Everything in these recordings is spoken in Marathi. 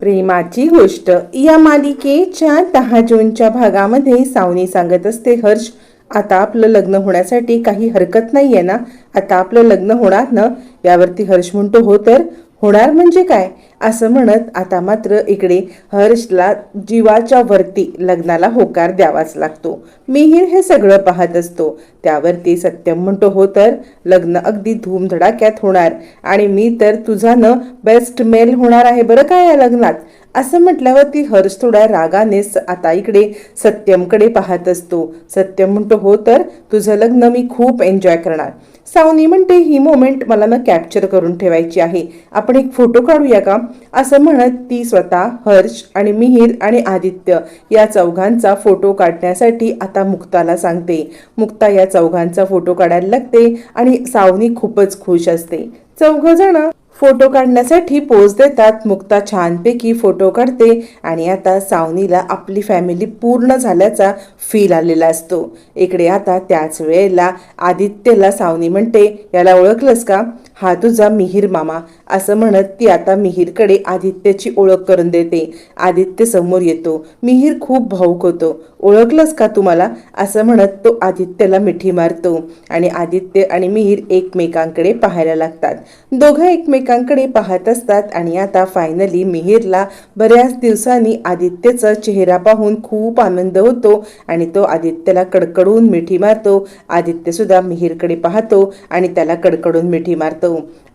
प्रेमाची गोष्ट. या मालिकेच्या दहा जूनच्या भागामध्ये सावनी सांगत असते हर्ष आता आपलं लग्न होण्यासाठी काही हरकत नाहीये ना? आता आपलं लग्न होणार ना? यावरती हर्ष म्हणतो हो तर? होणार म्हणजे काय? असं म्हणत आता मात्र इकडे हर्षला जीवाच्या वरती लग्नाला होकार द्यावाच लागतो. मिहीर हे सगळं पाहत असतो. त्यावरती सत्यम म्हणतो हो तर लग्न अगदी धूमधडाक्यात होणार आणि मी तर तुझा न बेस्ट मेल होणार आहे बरं काय या लग्नात? असं म्हटल्यावर ती हर्ष थोड्या रागाने आता इकडे सत्यमकडे पाहत असतो. सत्यम म्हणतो हो तर तुझं लग्न मी खूप एन्जॉय करणार. सावनी म्हणते ही मोमेंट मला ना कॅप्चर करून ठेवायची आहे. आपण एक फोटो काढूया का? असं म्हणत ती स्वतः हर्ष आणि मिहीर आणि आदित्य या चौघांचा फोटो काढण्यासाठी आता मुक्ताला सांगते. मुक्ता या चौघांचा फोटो काढायला लागते आणि सावनी खूपच खुश असते. चौघ जण फोटो काढण्यासाठी पोज देतात. मुक्ता छानपैकी फोटो काढते आणि आता सावनीला आपली फॅमिली पूर्ण झाल्याचा फील आलेला असतो. इकडे आता त्याच वेळेला आदित्यला सावनी म्हणते याला ओळखलंस का? हा तुझा मिहीर मामा असं म्हणत ती आता मिहीरकडे आदित्यची ओळख करून देते. आदित्य समोर येतो. मिहीर खूप भाऊक होतो. ओळखलंस का तुम्हाला? असं म्हणत तो आदित्यला मिठी मारतो आणि आदित्य आणि मिहीर एकमेकांकडे पाहायला लागतात. दोघं एकमेकांकडे पाहत असतात आणि आता फायनली मिहीरला बऱ्याच दिवसांनी आदित्यचा चेहरा पाहून खूप आनंद होतो आणि तो आदित्यला कडकडून मिठी मारतो. आदित्यसुद्धा मिहीरकडे पाहतो आणि त्याला कडकडून मिठी मारतो.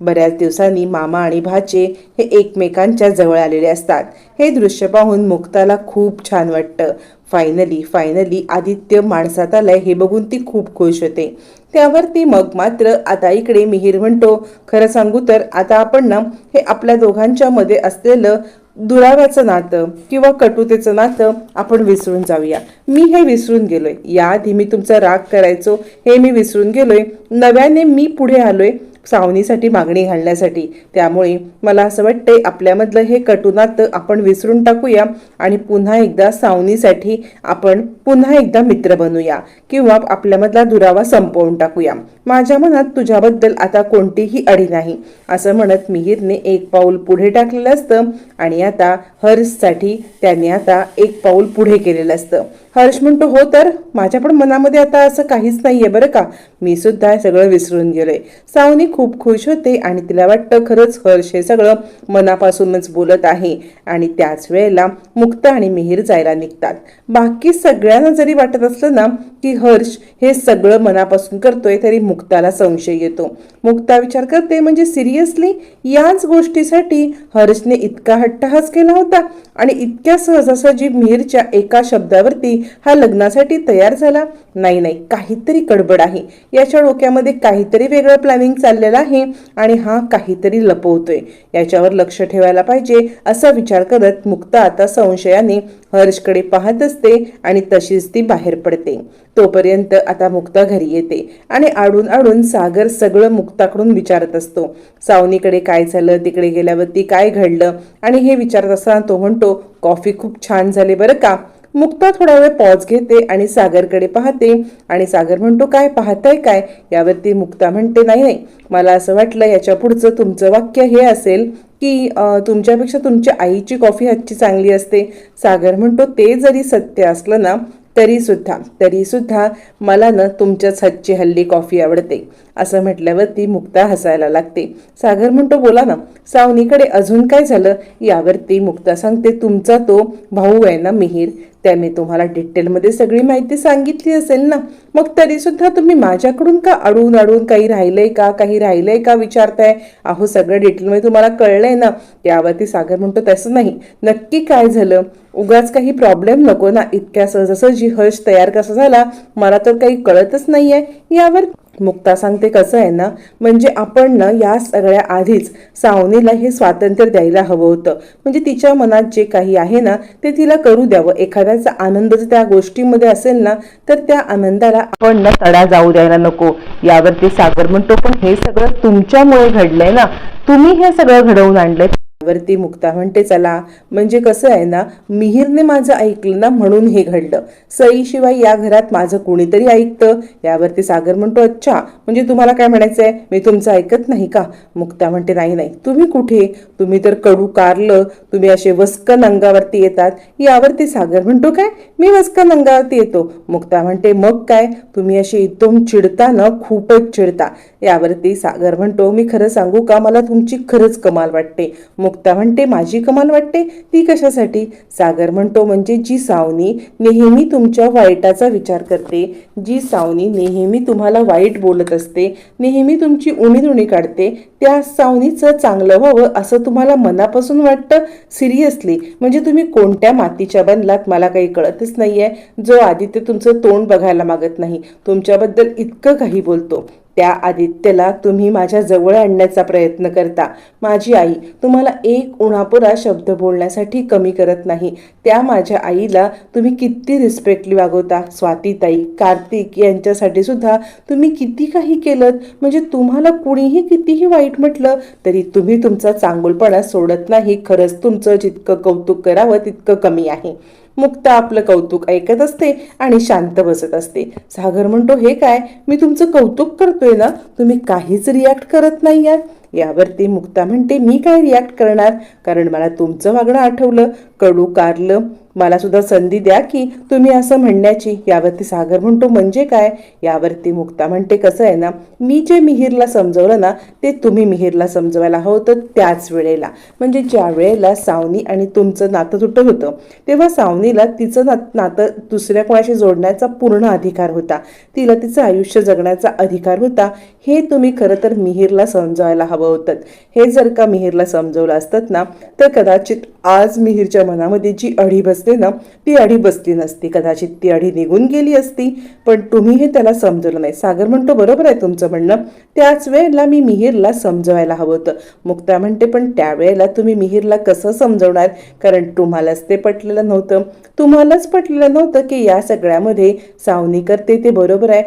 बऱ्याच दिवसांनी मामा आणि भाचे हे एकमेकांच्या जवळ आलेले असतात. हे दृश्य पाहून मुक्ताला खूप छान वाटतं. फायनली फायनली आदित्य माणसात आलंय हे बघून ती खूप खुश होते. त्यावर ती मग मात्र आता इकडे मिहीर म्हणतो खरं सांगू तर आता आपण ना हे आपल्या दोघांच्या मध्ये असलेलं दुराव्याचं नातं किंवा कटुतेचं नातं आपण विसरून जाऊया. मी हे विसरून गेलोय. याआधी मी तुमचा राग करायचो हे मी विसरून गेलोय. नव्याने मी पुढे आलोय. सावनीसाठी मागणी घालण्यासाठी. त्यामुळे मला असं वाटतंय आपल्यामधलं हे कटुनात आपण विसरून टाकूया आणि पुन्हा एकदा सावनीसाठी आपण पुन्हा एकदा मित्र बनूया किंवा आपल्यामधला दुरावा संपवून टाकूया. माझ्या मनात तुझ्याबद्दल आता कोणतीही अडी नाही. असं म्हणत मिहीरने एक पाऊल पुढे टाकलेलं असतं आणि आता हर्षसाठी त्याने आता एक पाऊल पुढे केलेलं असतं. हर्ष म्हणतो हो तर माझ्या पण मनामध्ये आता असं काहीच नाहीये बरं का? मी सुद्धा हे सगळं विसरून गेलोय. सावनी खूप खुश होते आणि तिला वाटतं खरंच हर्ष हे सगळं मनापासूनच बोलत आहे आणि त्याच वेळेला मुक्त आणि मिहीर जायला निघतात. बाकी सगळ्यांना जरी वाटत असलं ना की हर्ष हे सगळं मनापासून करतोय तरी मुक्ताला संशय येतो. मुक्ता विचार करते म्हणजे सिरियसली याच गोष्टीसाठी हर्षने इतका हट्टहास केला होता आणि इतक्या सहजासहजी मिहीरच्या एका शब्दावरती हा लग्नासाठी तयार झाला. नाही नाही काहीतरी गडबड आहे. याच्या डोक्यामध्ये काहीतरी वेगळं प्लॅनिंग चाललेलं आहे आणि हा काहीतरी लपवतोय. याच्यावर लक्ष ठेवायला पाहिजे असा विचार करत मुक्ता आता संशयाने हर्षकडे पाहत असते आणि तशीच ती बाहेर पडते. तोपर्यंत आता मुक्ता घरी येते आणि आडून आडून सागर सगळं मुक्ताकडून विचारत असतो. सावनीकडे काय झालं तिकडे गेल्यावरती काय घडलं? आणि हे विचारत असताना तो म्हणतो कॉफी खूप छान झाली बरं का? मुक्ता थोडा वेळ पॉज घेते आणि सागरकडे पाहते. आणि सागर म्हणतो काय पाहताय काय? यावरती मुक्ता म्हणते नाही नाही. मला असं वाटलं याच्या पुढचं तुमचं वाक्य हे असेल की तुमच्यापेक्षा तुमच्या आईची कॉफी हातची चांगली असते. सागर म्हणतो ते जरी सत्य असलं ना तरीसुद्धा तरीसुद्धा मला ना तुमच्याच हातची हल्ली कॉफी आवडते. असं म्हटल्यावर ती मुक्ता हसायला लागते. सागर म्हणतो बोला ना सावनीकडे अजून काय झालं? यावरती मुक्ता सांगते तुमचा तो भाऊ आहे ना मिहीर त्याने तुम्हाला डिटेलमध्ये सगळी माहिती सांगितली असेल ना मग तरीसुद्धा तुम्ही माझ्याकडून का अडून अडून काही राहिलंय का काही राहिलंय का विचारताय? अहो सगळं डिटेलमध्ये तुम्हाला कळलंय ना. यावरती सागर म्हणतो तसं नाही नक्की काय झालं? उगाच काही प्रॉब्लेम नको ना इतक्या सहजासहजी हर्ष तयार कसा झाला? मला तर काही कळतच नाहीये. यावर मुक्ता सांगते कसं आहे ना म्हणजे आपण ना या सगळ्या आधीच सावनीला हे स्वातंत्र्य द्यायला हवं होतं. म्हणजे तिच्या मनात जे काही आहे ना ते तिला करू द्यावं. एखाद्याचा आनंद जर त्या गोष्टीमध्ये असेल ना तर त्या आनंदाला आपण ना तडा जाऊ द्यायला नको. यावरती सागर म्हणतो पण हे सगळं तुमच्यामुळे घडलंय ना. तुम्ही हे सगळं घडवून आणलंय. वरती मुक्ता म्हणते चला म्हणजे कसं आहे ना मिहीरने माझं ऐकलं ना म्हणून हे घडलं. सईशिवाय या घरात माझं कोणीतरी ऐकतं. यावरती सागर म्हणतो अच्छा म्हणजे तुम्हाला काय म्हणायचंय? मी तुमचं ऐकत नाही का? मुक्ता म्हणते नाही नाही. तुम्ही कुठे? तुम्ही तर कडू कारलं. तुम्ही असे वस्कन अंगावरती येतात. यावरती सागर म्हणतो काय? मी वस्कन अंगावरती येतो. मुक्ता म्हणते मग काय? तुम्ही असे एकदम चिडता ना खूपच चिडता. यावरती सागर म्हणतो मी खरं सांगू का? मला तुमची खरंच कमाल वाटते. मुक्ता म्हणते माझी कमाल वाटते. ती कशासाठी? सागर म्हणतो म्हणजे जी सावनी नेहमी तुमच्या वाईटाचा विचार करते. जी सावनी नेहमी तुम्हाला वाईट बोलत असते. नेहमी तुमची उणी उणी काढते. त्या सावनीचं चांगलं व्हावं असं तुम्हाला मनापासून वाटतं? सिरियसली म्हणजे तुम्ही कोणत्या मातीच्या बनलात? मला काही कळतच नाही आहे जो आदित्य तुमचं तोंड बघायला मागत नाही तुमच्याबद्दल इतकं काही बोलतो. त्या आदित्यला तुम्ही माझ्या जवळ आणण्याचा प्रयत्न करता. माझी आई तुम्हाला एक उणापुरा शब्द बोलण्यासाठी कमी करत नाही. त्या माझ्या आईला तुम्ही किती रिस्पेक्टली वागवता स्वातीताई कार्तिक यांच्यासाठी सुद्धा तुम्ही किती काही केलं म्हणजे तुम्हाला कुणीही कितीही वाईट म्हटलं तरी तुम्ही तुमचा चांगुलपणा सोडत नाही. खरंच तुमचं जितकं कौतुक करावं तितकं कमी आहे. मुक्ता आपलं कौतुक ऐकत असते आणि शांत बसत असते. सागर म्हणतो हे काय? मी तुमचं कौतुक करतोय ना? तुम्ही काहीच रिॲक्ट करत नाही आहात यावरती मुक्ता म्हणते मी काय रिॲक्ट करणार? कारण मला तुमचं वागणं आठवलं कडू कारलं. मला सुद्धा संधी द्या की तुम्ही असं म्हणण्याची. यावरती सागर म्हणतो म्हणजे काय? यावरती मुक्ता म्हणते कसं आहे ना मी जे मिहीरला समजवलं ना ते तुम्ही मिहीरला समजवायला हवं होतं त्याच वेळेला. म्हणजे ज्या वेळेला सावनी आणि तुमचं नातं तुटत होतं तेव्हा सावनीला तिचं ना नातं दुसऱ्या कोणाशी जोडण्याचा पूर्ण अधिकार होता. तिला तिचं आयुष्य जगण्याचा अधिकार होता. हे तुम्ही खरं तर मिहीरला समजवायला हवं होतं हे जर का मिहीरला समजवलं असतात ना तर कदाचित आज मिहीरच्या मनामध्ये जी अढी बसते ना ती अढी बसली नसती. कदाचित ती अढी निघून गेली असती. पण तुम्ही हे त्याला समजवलं नाही. सागर म्हणतो बरोबर आहे तुमचं म्हणणं. त्याच वेळेला मी मिहीरला समजवायला हवं होतं. मुक्ता म्हणते पण त्यावेळेला तुम्ही मिहीरला कसं समजवणार? कारण तुम्हालाच ते पटलेलं नव्हतं. तुम्हालाच पटलेलं नव्हतं की या सगळ्यामध्ये सावनी करते ते बरोबर आहे?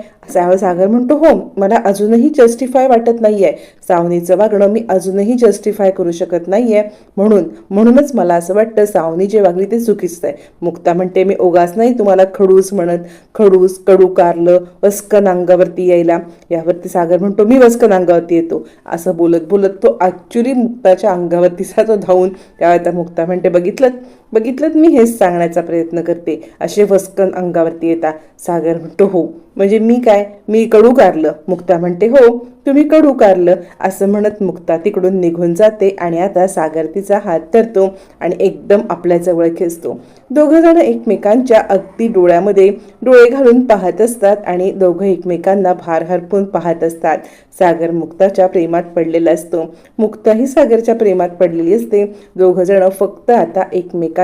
सागर म्हणतो हो मला अजूनही जस्टिफाय वाटत नाहीये. सावनीचं वागणं मी अजूनही जस्टिफाय करू शकत नाहीये. म्हणून म्हणूनच मला असं वाटतं सावनी जे वागली ते चुकीचं आहे. मुक्ता म्हणते मी ओगास नाही तुम्हाला खडूस म्हणत खडूस कडू कारलं वस्कन अंगावरती यायला. यावरती सागर म्हणतो मी वस्कन अंगावरती येतो. असं बोलत बोलत तो ॲक्च्युली मुक्ताच्या अंगावरतीचा तो धावून त्यावेळेला मुक्ता म्हणते बघितलं? बघितलं मी हेच सांगण्याचा प्रयत्न करते. असे वस्कन अंगावरती येता सागर म्हणतो हो. म्हणजे मी काय? मी कडू कारलं मुक्ता म्हणते हो तुम्ही कडू कारलं असं म्हणत मुक्ता तिकडून निघून जाते आणि आता सागर तिचा हात धरतो आणि एकदम आपल्याजवळ खेचतो. दोघं जण एकमेकांच्या अगदी डोळ्यामध्ये डोळे घालून पाहत असतात आणि दोघं एकमेकांना भार हरपून पाहत असतात. सागर मुक्ताच्या प्रेमात पडलेला असतो. मुक्ताही सागरच्या प्रेमात पडलेली असते. दोघं जण फक्त आता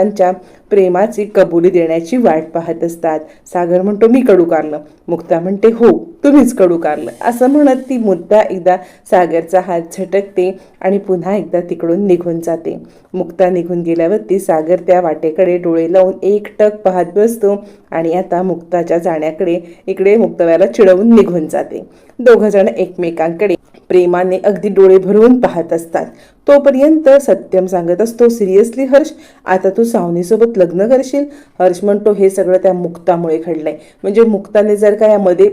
एकमेकांच्या प्रेमाची कबुली देण्याची वाट पाहत असतात. सागर म्हणतो मी कडू कारलं मुक्ता म्हणते हो तुम्हीच कडू कारलं. असं म्हणत ती मुद्दा एकदा सागरचा हात झटकते आणि पुन्हा एकदा तिकडून निघून जाते. मुक्ता निघून गेल्यावरती सागर त्या वाटेकडे डोळे लावून एक टक पाहत बसतो आणि आता मुक्ताच्या जाण्याकडे इकडे मुक्तव्याला चिडवून निघून जाते. दोघंजण एकमेकांकडे प्रेमाने अगदी डोळे भरून पाहत असतात. तोपर्यंत सत्यम सांगत असतो सिरियसली हर्ष आता तू सावनीसोबत लग्न करशील? हर्ष म्हणतो हे सगळं त्या मुक्तामुळे घडलंय. म्हणजे मुक्ताने जर का यामध्ये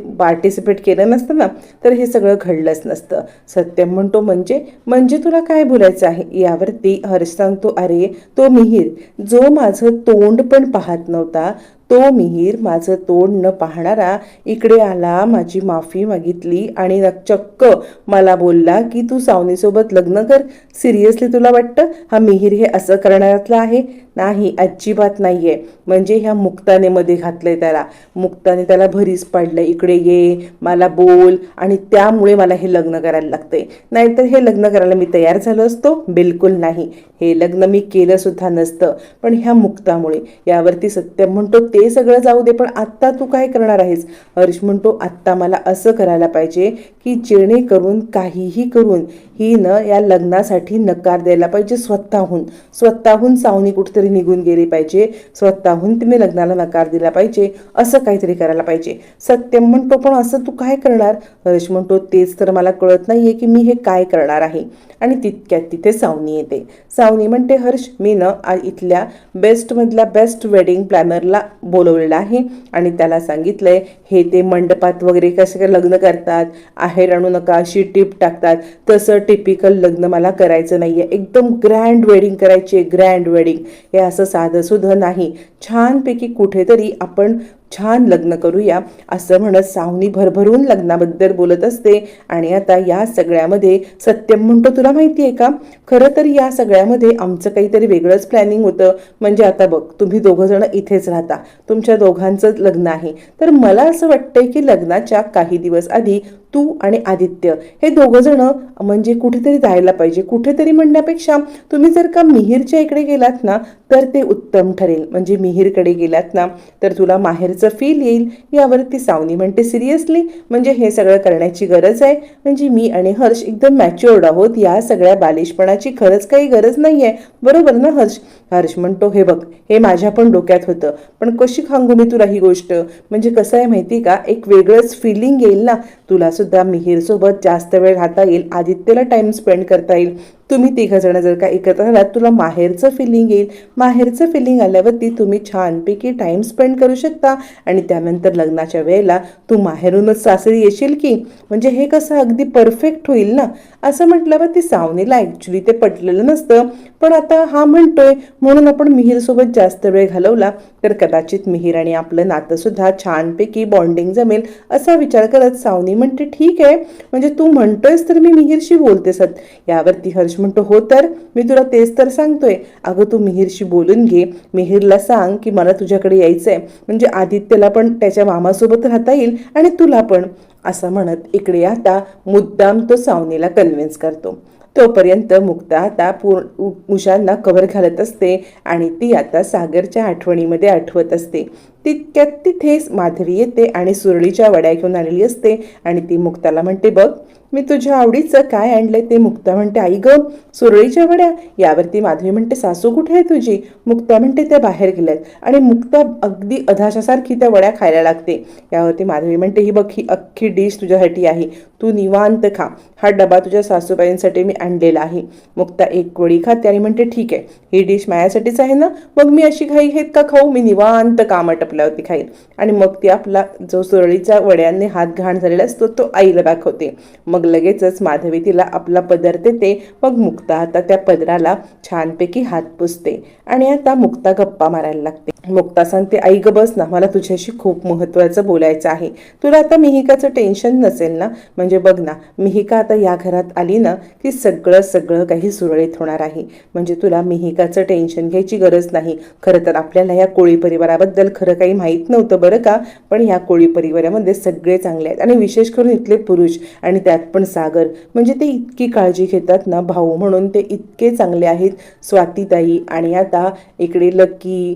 पार्टिसिपेट केलं नसतं ना तर हे सगळं घडलंच नसतं. सत्यम म्हणतो म्हणजे म्हणजे तुला काय बोलायचं आहे? यावरती हर्ष सांगतो अरे तो मिहीर जो माझं तोंड पण पाहत नव्हता तो मिहीर माझं तोंड न पाहणारा इकडे आला माझी माफी मागितली आणि न- चक्क मला बोलला की तू सावनीसोबत लग्न कर. सिरियसली तुला वाटतं? हा मिहीर हे असं करण्यातला आहे? नाही अजिबात नाही आहे म्हणजे ह्या मुक्ताने मध्ये आहे त्याला. मुक्ताने त्याला भरीस पाडलं इकडे ये मला बोल. आणि त्यामुळे मला हे लग्न करायला लागतंय. नाहीतर हे लग्न करायला मी तयार झालो असतो? बिलकुल नाही. हे लग्न मी केलंसुद्धा नसतं. पण ह्या मुक्तामुळे यावरती सत्यम म्हणतो ते सगळं जाऊ दे पण आत्ता तू काय करणार आहेस? हर्ष म्हणतो आत्ता मला असं करायला पाहिजे की जेणेकरून काहीही करून ही न या लग्नासाठी नकार द्यायला पाहिजे स्वतःहून. स्वतःहून सावनी कुठेतरी निघून गेली पाहिजे. स्वतःहून तिने लग्नाला नकार दिला पाहिजे. असं काहीतरी करायला पाहिजे. सत्यम म्हणतो पण असं तू काय करणार? हर्ष म्हणतो तेच तर मला कळत नाहीये की मी हे काय करणार आहे. आणि तितक्यात तिथे सावनी येते. सावनी म्हणते हर्ष मी न आ- इथल्या बेस्टमधल्या बेस्ट वेडिंग प्लॅनरला बोलवलेलं आहे. आणि त्याला सांगितलं आहे हे ते मंडपात वगैरे कसं काय लग्न करतात? आहेर आणू नका अशी टीप टाकतात. तसं टिपिकल लग्न मला करायचं नाही आहे एकदम ग्रँड वेडिंग करायची आहे ग्रँड वेडिंग हे असं साधंसुद्धा नाही. छानपैकी कुठेतरी आपण छान लग्न करूया असं म्हणत सावनी भरभरून लग्नाबद्दल बोलत असते. आणि आता या सगळ्यामध्ये सत्यम म्हणतो तुला माहिती आहे का? खरं तर या सगळ्यामध्ये आमचं काहीतरी वेगळंच प्लॅनिंग होतं. म्हणजे आता बघ तुम्ही दोघंजणं इथेच राहता. तुमच्या दोघांचंच लग्न आहे. तर मला असं वाटतंय की लग्नाच्या काही दिवस आधी तू आणि आदित्य. हे दोघं जण म्हणजे कुठेतरी जायला पाहिजे. कुठेतरी म्हणण्यापेक्षा तुम्ही जर का मिहीरच्या इकडे गेलात ना तर ते उत्तम ठरेल. म्हणजे मिहीरकडे गेलात ना तर तुला माहेरचं फील येईल. यावरती सावनी म्हणते सिरियसली म्हणजे हे सगळं करण्याची गरज आहे? म्हणजे मी आणि हर्ष एकदम मॅच्युअर्ड आहोत. या सगळ्या बालिशपणाची खरंच काही गरज नाही आहे बरोबर ना हर्ष? हर्ष म्हणतो हे बघ हे माझ्या पण डोक्यात होतं. पण कशी सांगू मी तुला ही गोष्ट? म्हणजे कसं आहे माहिती का? एक वेगळंच फिलिंग येईल ना. तुला सुद्धा मिहीरसोबत जास्त वेळ राहता येईल. आदित्यला टाइम स्पेंड करता येईल. तुम्ही तिघंजणं जर का एकत्र राहिलात तुला माहेरचं फिलिंग येईल. माहेरचं फिलिंग आल्यावरती तुम्ही छानपैकी टाईम स्पेंड करू शकता. आणि त्यानंतर लग्नाच्या वेळेला तू माहेरूनच सासरी येशील की? म्हणजे हे कसं अगदी परफेक्ट होईल ना? असं म्हटल्यावर ती सावनीला ॲक्च्युली ते पटलेलं नसतं. पण आता हा म्हणतोय म्हणून आपण मिहीरसोबत जास्त वेळ घालवला तर कदाचित मिहीर आणि आपलं नातंसुद्धा छानपैकी बॉन्डिंग जमेल असा विचार करत सावनी म्हणते ठीक आहे. म्हणजे तू म्हणतोयस तर मी मिहीरशी बोलते सत यावरती हर्ष म्हणतो हो तर मी तुला तेच तर सांगतोय. अगं तू मिहीरशी बोलून घे. मिहीरला सांग की मला तुझ्याकडे यायचंय. म्हणजे आदित्यला पण त्याच्या मामासोबत राहता येईल आणि तुला पण. असं म्हणत इकडे आता मुद्दाम तो सावनीला कन्व्हिन्स करतो. तोपर्यंत मुक्ता आता पूर्ण उशांना उषांना कवर घालत असते आणि ती आता सागरच्या आठवणीमध्ये आठवत असते. तितक्यात तिथेच माधवी येते आणि सुरळीच्या वड्या घेऊन आलेली असते आणि ती मुक्ताला म्हणते बघ मी तुझ्या आवडीचं काय आणलंय ते मुक्ता म्हणते आई ग सुरळीच्या वड्या. यावरती माधवी म्हणते सासू कुठे आहे तुझी? मुक्ता म्हणते त्या बाहेर गेल्यात. आणि मुक्ता अगदी अधाशासारखी त्या वड्या खायला लागते. यावरती माधवी म्हणते ही बघ ही अख्खी डिश तुझ्यासाठी आहे. तू निवांत खा. हा डबा तुझ्या सासूबाईंसाठी मी आणलेला आहे. मुक्ता एक वडी खाते आणि म्हणते ठीक आहे. ही डिश माझ्यासाठीच आहे ना? मग मी अशी घाई घेत का खाऊ? मी निवांत काम टपल्यावरती खाईल आणि मग ती आपला जो सुरळीच्या वड्यांनी हात घाण झालेला असतो तो आईला दाखवते. मग मग लगेचच माधवी तिला आपला पदर देते मग मुक्ता आता त्या पदराला छानपैकी हात पुसते आणि आता मुक्ता गप्पा मारायला लागते. मुक्ता सांगते आई ग बस ना मला तुझ्याशी खूप महत्त्वाचं बोलायचं आहे. तुला आता मिहिकाचं टेन्शन नसेल ना? म्हणजे बघ ना मिहिका आता या घरात आली ना की सगळं सगळं काही सुरळीत होणार आहे. म्हणजे तुला मिहिकाचं टेन्शन घ्यायची गरज नाही. खरं तर आपल्याला या कोळी परिवाराबद्दल खरं काही माहीत नव्हतं बरं का? पण या कोळी परिवारामध्ये सगळे चांगले आहेत आणि विशेष करून इथले पुरुष आणि त्यात पण सागर. म्हणजे ते इतकी काळजी घेतात ना भाऊ म्हणून. ते इतके चांगले आहेत स्वातीताई. आणि आता इकडे लकी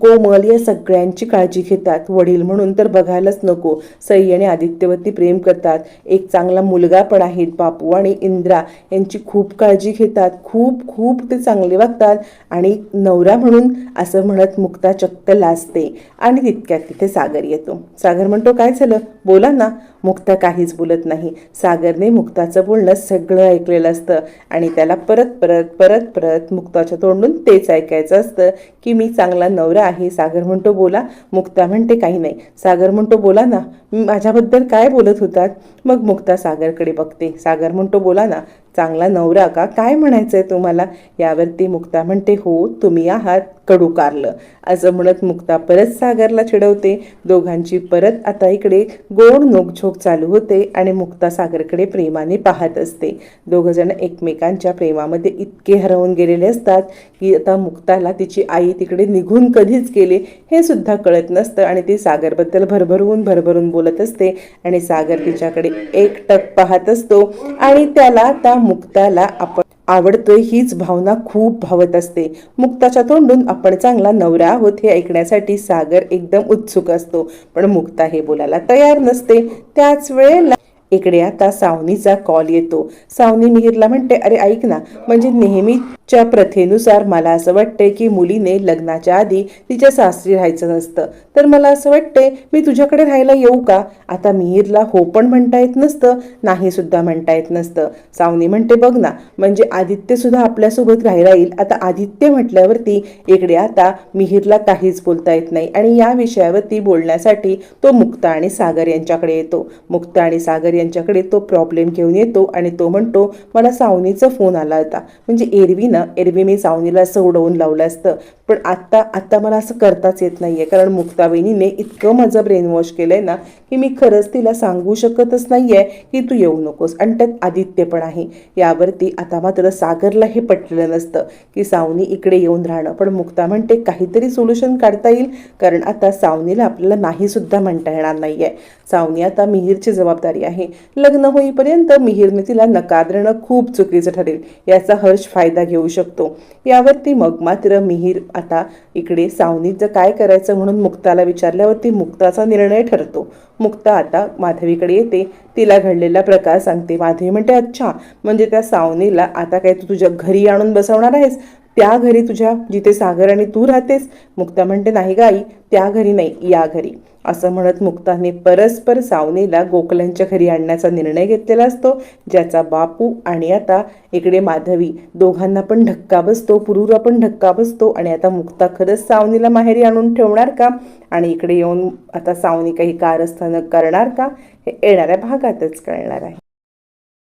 कोमल या सगळ्यांची काळजी घेतात. वडील म्हणून तर बघायलाच नको. सई आणि आदित्यवरती प्रेम करतात. एक चांगला मुलगा पण आहे बापू आणि इंद्रा. यांची खूप काळजी घेतात. खूप खूप ते चांगले वागतात. आणि नवरा म्हणून असं म्हणत मुक्ता चक्क लाजते. आणि तितक्यात तिथे सागर येतो. सागर म्हणतो काय झालं? बोला ना. मुक्ता काहीच बोलत नाही. सागरने मुक्ताचं बोलणं सगळं ऐकलेलं असतं आणि त्याला परत परत परत परत मुक्ताच्या तोंडून तेच ऐकायचं असतं की मी चांगला नवरा आहे. सागर म्हणतो बोला. मुक्ता म्हणते काही नाही. सागर म्हणतो बोला ना. माझ्याबद्दल काय बोलत होतात? मग मुक्ता सागरकडे बघते. सागर म्हणतो बोला ना. चांगला नवरा का? काय म्हणायचं आहे तुम्हाला? यावरती मुक्ता म्हणते हो तुम्ही आहात कडू कारलं असं म्हणत मुक्ता परत सागरला चिडवते. दोघांची परत आता इकडे गोड नोकझोक चालू होते आणि मुक्ता सागरकडे प्रेमाने पाहत असते. दोघंजण एकमेकांच्या प्रेमामध्ये इतके हरवून गेलेले असतात की आता मुक्ताला तिची आई तिकडे निघून कधीच गेले हे सुद्धा कळत नसतं आणि ती सागरबद्दल भरभरून भरभरून बोलत असते आणि सागर तिच्याकडे एकटक पाहत असतो आणि त्याला त्या मुक्ताला आपण आवडतोय हीच भावना खूप भावत असते. मुक्ताच्या तोंडून आपण चांगला नवरा आहोत हे ऐकण्यासाठी सागर एकदम उत्सुक असतो. पण मुक्ता हे बोलायला तयार नसते. त्याच वेळेला इकडे आता सावनीचा कॉल येतो. सावनी मिहिरला म्हणते अरे ऐक ना म्हणजे नेहमी च्या प्रथेनुसार मला असं वाटतंय की मुलीने लग्नाच्या आधी तिच्या सासरी राहायचं नसतं. तर मला असं वाटते मी तुझ्याकडे राहायला येऊ का? आता मिहिरला हो पण म्हणता येत नसतं नाही सुद्धा म्हणता येत नसतं. सावनी म्हणते बघ ना म्हणजे आदित्यसुद्धा आपल्यासोबत राहायला येईल. आता आदित्य म्हटल्यावरती इकडे आता मिहिरला काहीच बोलता येत नाही. आणि या विषयावरती बोलण्यासाठी तो मुक्ता आणि सागर यांच्याकडे येतो. मुक्ता आणि सागर यांच्याकडे तो प्रॉब्लेम घेऊन येतो आणि तो म्हणतो मला सावनीचा फोन आला होता. म्हणजे एरवी ना एरवी मी सावनीला असं उडवून लावलं असतं. पण आत्ता आत्ता मला असं करताच येत नाही आहे कारण मुक्तावेणीने इतकं माझं ब्रेनवॉश केलं आहे ना की मी खरंच तिला सांगू शकतच नाही आहे की तू येऊ नकोस. आणि त्यात आदित्य पण आहे. यावरती आता मात्र सागरला हे पटलेलं नसतं की सावनी इकडे येऊन राहणं. पण मुक्ता म्हणते काहीतरी सोल्युशन काढता येईल. कारण आता सावनीला आपल्याला नाहीसुद्धा म्हणता येणार नाही आहे सावनी आता मिहीरची जबाबदारी आहे. लग्न होईपर्यंत मिहीरने तिला नकार देणं खूप चुकीचं ठरेल. याचा हर्ष फायदा घेऊ शकतो. यावरती मग मात्र मिहीर आता इकडे सावनीचं काय करायचं म्हणून मुक्ताला विचारल्यावरती मुक्ताचा निर्णय ठरतो. मुक्ता आता माधवीकडे येते. तिला घडलेला प्रकार सांगते. माधवी म्हणते अच्छा म्हणजे त्या सावनीला आता काय तू तुझ्या घरी आणून बसवणार आहेस? त्या घरी तुझ्या जिथे सागर आणि तू राहतेस. मुक्ता म्हणते नाही गाई त्या घरी नाही या घरी. असं म्हणत मुक्ताने परस्पर सावनेला गोखल्यांच्या घरी आणण्याचा निर्णय घेतलेला असतो ज्याचा बापू आणि आता इकडे माधवी दोघांना पण धक्का बसतो पुरूला पण धक्का बसतो आणि आता मुक्ता खरंच सावनीला माहेरी आणून ठेवणार का? आणि इकडे येऊन आता सावनी काही कारस्थानक करणार का? हे येणाऱ्या भागातच कळणार आहे.